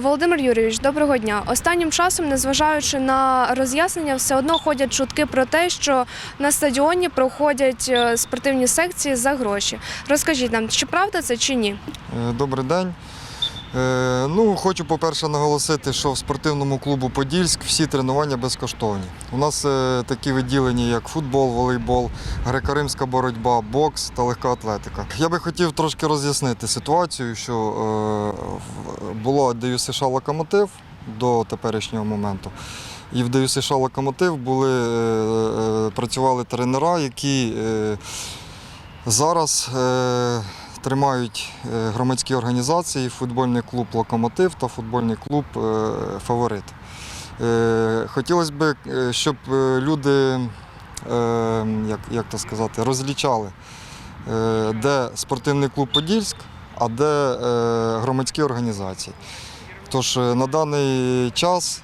Володимир Юрійович, доброго дня. Останнім часом, незважаючи на роз'яснення, все одно ходять чутки про те, що на стадіоні проходять е, спортивні секції за гроші. Розкажіть нам, чи правда це чи ні? Е, Добрий день. Е, Ну, хочу, по-перше, наголосити, що в спортивному клубу Подільськ всі тренування безкоштовні. У нас е, такі відділення, як футбол, волейбол, греко-римська боротьба, бокс та легка атлетика. Я би хотів трошки роз'яснити ситуацію, що е, було ДЮСШ Локомотив до теперішнього моменту. І в ДЮСШ Локомотив були, працювали тренера, які зараз тримають е, громадські організації, футбольний клуб Локомотив та футбольний клуб е, Фаворит. Е, Хотілося б, щоб люди, як, то сказати, розлічали, де спортивний клуб Подільськ, а де громадські організації. Тож на даний час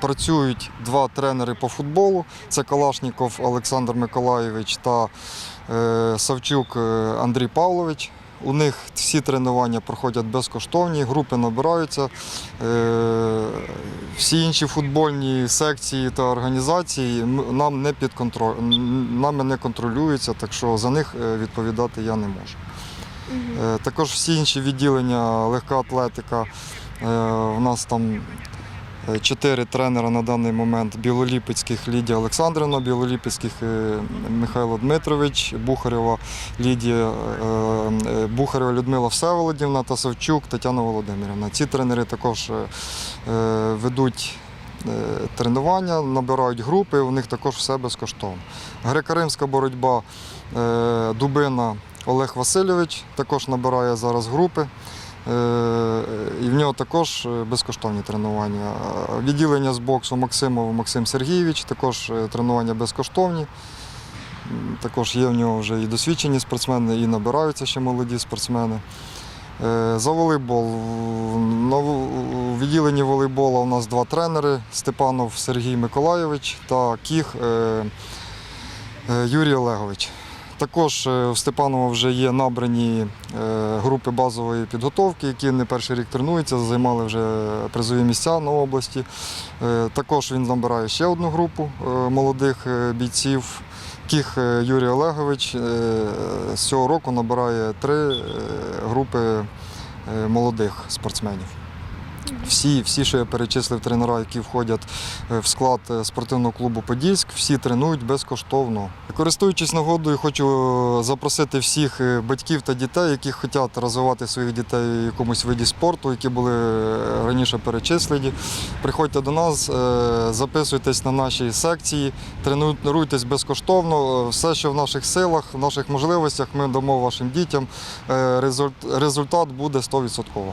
працюють два тренери по футболу: це Калашніков Олександр Миколайович та Савчук Андрій Павлович. У них всі тренування проходять безкоштовні, групи набираються. Е, Всі інші футбольні секції та організації нам не під контроль, нами не контролюються, так що за них е, відповідати я не можу. Е, Також всі інші відділення, легка атлетика. У нас там чотири тренера на даний момент: Білоліпецьких Лідія Олександрівна, Білоліпецьких е, Михайло Дмитрович, Бухарєва Лідія, е, е, Бухарєва Людмила Всеволодівна та Савчук Тетяна Володимирівна. Ці тренери також е, е, ведуть. е, Тренування, набирають групи, у них також все безкоштовно. Греко-римська боротьба е, Дубина Олег Васильович також набирає зараз групи. Е, І в нього також е, безкоштовні тренування. Е, Відділення з боксу Максимов Максим Сергійович, також тренування безкоштовні. Також є в нього вже і досвідчені спортсмени, і набираються ще молоді спортсмени. За волейбол. У відділенні волейболу у нас два тренери Степанов Сергій Миколайович та Кіх Юрій Олегович. Також е, в Степанова вже є набрані е, групи базової підготовки, які не перший рік тренуються, займали вже призові місця на області. Е, Також він набирає ще одну групу молодих бійців. Кіх Юрій Олегович з цього року набирає три групи молодих спортсменів. Всі, всі, що я перечислив тренера, які входять е, в склад е, спортивного клубу Подільськ, всі тренують безкоштовно. Користуючись нагодою, хочу е, запросити всіх батьків та дітей, які хочуть розвивати своїх дітей в якомусь виді спорту, які були раніше перечислені. Приходьте до нас, записуйтесь на наші секції, тренуйтесь безкоштовно. Все, що в наших силах, в наших можливостях, ми дамо вашим дітям. Результат буде 100%.